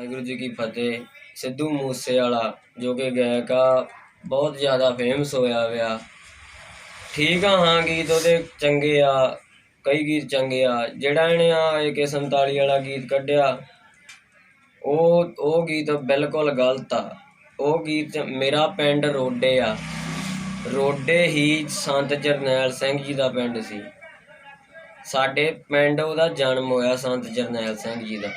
ਵਾਹਿਗੁਰੂ ਜੀ ਕੀ ਫਤਿਹ। ਸਿੱਧੂ ਮੂਸੇ ਵਾਲਾ ਜੋ ਕਿ ਗਾਇਕ ਆ, ਬਹੁਤ ਜ਼ਿਆਦਾ ਫੇਮਸ ਹੋਇਆ ਹੋਇਆ ਠੀਕ ਆ ਹਾਂ, ਗੀਤ ਉਹਦੇ ਚੰਗੇ ਆ, ਕਈ ਗੀਤ ਚੰਗੇ ਆ। ਜਿਹੜਾ ਇਹਨੇ ਆ AK47 ਵਾਲਾ ਗੀਤ ਕੱਢਿਆ, ਉਹ ਉਹ ਗੀਤ ਬਿਲਕੁਲ ਗਲਤ ਆ। ਉਹ ਗੀਤ ਮੇਰਾ ਪਿੰਡ ਰੋਡੇ ਆ। ਰੋਡੇ ਹੀ ਸੰਤ ਜਰਨੈਲ ਸਿੰਘ ਜੀ ਦਾ ਪਿੰਡ ਸੀ। ਸਾਡੇ ਪਿੰਡ ਉਹਦਾ ਜਨਮ ਹੋਇਆ ਸੰਤ ਜਰਨੈਲ ਸਿੰਘ ਜੀ ਦਾ।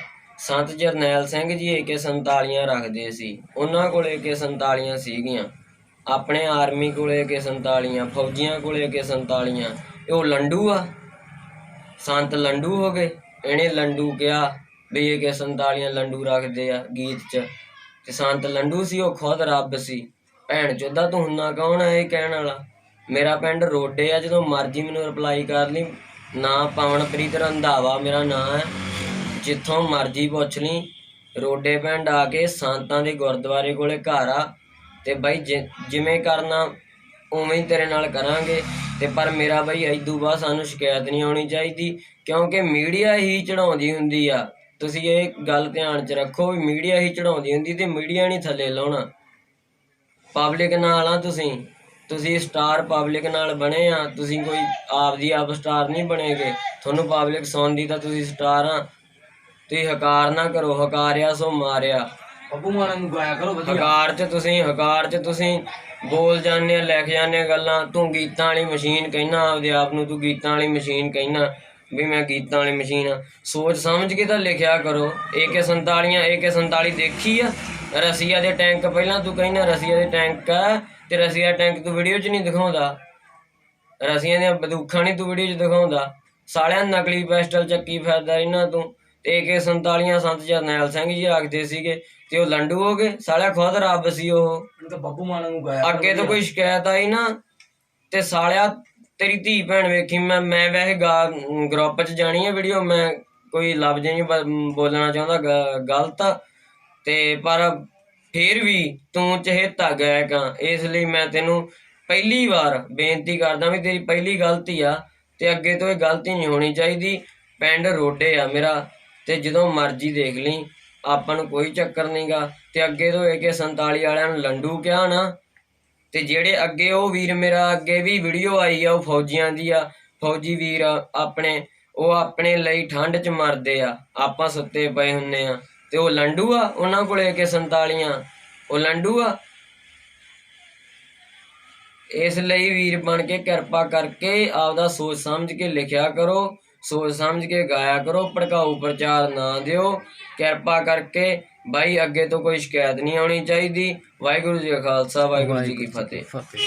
ਸੰਤ ਜਰਨੈਲ ਸਿੰਘ ਜੀ AK47 ਰੱਖਦੇ ਸੀ। ਉਹਨਾਂ ਕੋਲ AK47 ਸੀਗੀਆਂ। ਆਪਣੇ ਆਰਮੀ ਕੋਲ AK47 ਫੌਜੀਆਂ ਕੋਲ AK47 ਇਹ ਉਹ ਲੰਡੂ ਆ? ਸੰਤ ਲੰਡੂ ਹੋ ਗਏ। ਇਹਨੇ ਲੰਡੂ ਕਿਹਾ ਵੀ AK47 ਲੰਡੂ ਰੱਖਦੇ ਆ ਗੀਤ 'ਚ। ਤੇ ਸੰਤ ਲੰਡੂ ਸੀ, ਉਹ ਖੁਦ ਰੱਬ ਸੀ। ਭੈਣ ਚੋਦਾ, ਤੂੰ ਹੁੰਨਾ ਕੌਣ ਆ ਇਹ ਕਹਿਣ ਵਾਲਾ? ਮੇਰਾ ਪਿੰਡ ਰੋਡੇ ਆ, ਜਦੋਂ ਮਰਜ਼ੀ ਮੈਨੂੰ ਰਿਪਲਾਈ ਕਰ ਲਈ। ਨਾ ਪਾਵਨਪ੍ਰੀਤ ਰੰਧਾਵਾ ਮੇਰਾ ਨਾਂ ਹੈ। ਜਿੱਥੋਂ ਮਰਜ਼ੀ ਪੁੱਛ ਲਈ। ਰੋਡੇ ਪਿੰਡ ਆ ਕੇ ਸੰਤਾਂ ਦੇ ਗੁਰਦੁਆਰੇ ਕੋਲੇ ਘਰ ਆ ਤੇ ਬਾਈ ਜਿਵੇਂ ਕਰਨਾ, ਉਵੇਂ ਹੀ ਤੇਰੇ ਨਾਲ ਕਰਾਂਗੇ। ਤੇ ਪਰ ਮੇਰਾ ਬਾਈ ਐਦੂ ਬਾਅਦ ਸਾਨੂੰ ਸ਼ਿਕਾਇਤ ਨਹੀਂ ਆਉਣੀ ਚਾਹੀਦੀ, ਕਿਉਂਕਿ ਮੀਡੀਆ ਹੀ ਚੜਾਉਂਦੀ ਹੁੰਦੀ ਆ। ਤੁਸੀਂ ਇਹ ਗੱਲ ਧਿਆਨ 'ਚ ਰੱਖੋ ਵੀ ਮੀਡੀਆ ਹੀ ਚੜਾਉਂਦੀ ਹੁੰਦੀ ਤੇ ਮੀਡੀਆ ਨਹੀਂ ਥੱਲੇ ਲਾਉਣਾ। ਪਬਲਿਕ ਨਾਲ ਆ ਤੁਸੀਂ। ਤੁਸੀਂ ਸਟਾਰ ਪਬਲਿਕ ਨਾਲ ਬਣੇ ਆ। ਤੁਸੀਂ ਕੋਈ ਆਪਦੀ ਆਪ ਸਟਾਰ ਨਹੀਂ ਬਣੇਗੇ। ਤੁਹਾਨੂੰ ਪਬਲਿਕ ਸੁਣਦੀ ਤਾਂ ਤੁਸੀਂ ਸਟਾਰ ਆ। ਤੁਸੀਂ ਹਕਾਰ ਨਾ ਕਰੋ ਹਕਾਰਿਆ ਸੋ ਮਾਰਿਆ। ਬੱਬੂ ਮਾਨ ਨੂੰ ਗਾਇਆ ਕਰੋ ਵਧੀਆ। ਹਕਾਰ 'ਚ ਤੁਸੀਂ ਹਕਾਰ 'ਚ ਤੁਸੀਂ ਬੋਲ ਜਾਂਦੇ ਆ ਲਿਖ ਜਾਂਦੇ ਆ ਗੱਲਾਂ ਤੂੰ ਗੀਤਾਂ ਵਾਲੀ ਮਸ਼ੀਨ ਕਹਿਣਾ ਆਪਦੇ ਆਪ ਨੂੰ ਤੂੰ ਗੀਤਾਂ ਵਾਲੀ ਮਸ਼ੀਨ ਕਹਿਣਾ ਵੀ ਮੈਂ ਗੀਤਾਂ ਵਾਲੀ ਮਸ਼ੀਨ ਆ। ਸੋਚ ਸਮਝ ਕੇ ਤਾਂ ਲਿਖਿਆ ਕਰੋ। AK47 AK47 ਦੇਖੀ ਆ? ਰਸੀਆ ਦੇ ਟੈਂਕ ਪਹਿਲਾਂ ਤੂੰ ਕਹਿਣਾ ਰਸੀਆ ਦੇ ਟੈਂਕ ਆ ਤੇ ਰਸੀਆ ਟੈਂਕ ਤੂੰ ਵੀਡੀਓ 'ਚ ਨਹੀਂ ਦਿਖਾਉਂਦਾ। ਰਸੀਆਂ ਦੀਆਂ ਬੰਦੂਕਾਂ ਨਹੀਂ ਤੂੰ ਵੀਡੀਓ 'ਚ ਦਿਖਾਉਂਦਾ। ਸਾਲਿਆਂ ਨਕਲੀ ਪਿਸਟਲ ਚੱਕੀ ਫਿਰਦਾ ਇਹਨਾਂ ਤੂੰ। ਤੇ AK47 ਸੰਤ ਜਰਨੈਲ ਸਿੰਘ ਜੀ ਰੱਖਦੇ ਸੀਗੇ ਤੇ ਉਹ ਲੰਡੂ ਹੋ ਗਏ ਸਾਲਿਆ ਖੁਦ ਰੱਬ ਸੀ ਉਹ। ਇਹਨੂੰ ਤਾਂ ਬੱਬੂ ਮਾਨ ਨੂੰ ਗਾਇਆ। ਅੱਗੇ ਤੋਂ ਕੋਈ ਸ਼ਿਕਾਇਤ ਆਈ ਨਾ ਤੇ ਸਾਲਿਆ ਤੇਰੀ ਧੀ ਭੈਣ ਵੇਖੀ ਮੈਂ ਮੈਂ ਵੈਸੇ ਗਰੁੱਪ 'ਚ ਜਾਣੀ ਹੈ ਵੀਡੀਓ ਮੈਂ ਕੋਈ ਲਫ਼ਜ਼ ਨਹੀਂ ਬੋਲਣਾ ਚਾਹੁੰਦਾ ਗਲਤ। ਤੇ ਪਰ ਫੇਰ ਵੀ ਤੂੰ ਚਹੇਤਾ ਗਾਇਕ ਆ ਇਸ ਲਈ ਮੈਂ ਤੈਨੂੰ ਪਹਿਲੀ ਵਾਰ ਬੇਨਤੀ ਕਰਦਾ ਵੀ ਤੇਰੀ ਪਹਿਲੀ ਗਲਤੀ ਆ ਤੇ ਅੱਗੇ ਤੋਂ ਇਹ ਗਲਤੀ ਨਹੀਂ ਹੋਣੀ ਚਾਹੀਦੀ। ਪਿੰਡ ਰੋਡੇ ਆ ਮੇਰਾ। ਤੇ ਜਦੋਂ ਮਰਜ਼ੀ ਦੇਖ ਲਈ, ਆਪਾਂ ਨੂੰ ਕੋਈ ਚੱਕਰ ਨਹੀਂਗਾ ਤੇ ਅੱਗੇ ਤੋਂ AK47 ਵਾਲਿਆਂ ਨੂੰ ਲੰਡੂ ਕਿਹਾ ਨਾ? ਤੇ ਜਿਹੜੇ ਅੱਗੇ ਉਹ ਵੀਰ ਮੇਰਾ ਅੱਗੇ ਵੀ ਵੀਡੀਓ ਆਈ ਆ, ਉਹ ਫੌਜੀਆਂ ਦੀ ਆ। ਫੌਜੀ ਵੀਰ ਆਪਣੇ, ਉਹ ਆਪਣੇ ਲਈ ਠੰਡ 'ਚ ਮਰਦੇ ਆ। ਆਪਾਂ ਸੁੱਤੇ ਪਏ ਹੁੰਨੇ ਆ। ਤੇ ਉਹ ਲੰਡੂ ਆ ਉਹਨਾਂ ਕੋਲੇ ਕੇ 47 ਉਹ ਲੰਡੂ ਆ। ਇਸ ਲਈ ਵੀਰ ਬਣ ਕੇ ਕਿਰਪਾ ਕਰਕੇ ਆਪਦਾ ਸੋਚ ਸਮਝ ਕੇ ਲਿਖਿਆ ਕਰੋ। ਸੋਚ ਸਮਝ ਕੇ ਗਾਇਆ ਕਰੋ ਭੜਕਾਊ ਪ੍ਰਚਾਰ ਨਾ ਦਿਓ। ਕਿਰਪਾ ਕਰਕੇ ਬਾਈ ਅੱਗੇ ਤੋਂ ਕੋਈ ਸ਼ਿਕਾਇਤ ਨਹੀਂ ਆਉਣੀ ਚਾਹੀਦੀ। ਵਾਹਿਗੁਰੂ ਜੀ ਕਾ ਖਾਲਸਾ ਵਾਹਿਗੁਰੂ ਜੀ ਕੀ ਫਤਿਹ। ਫਤਿਹ।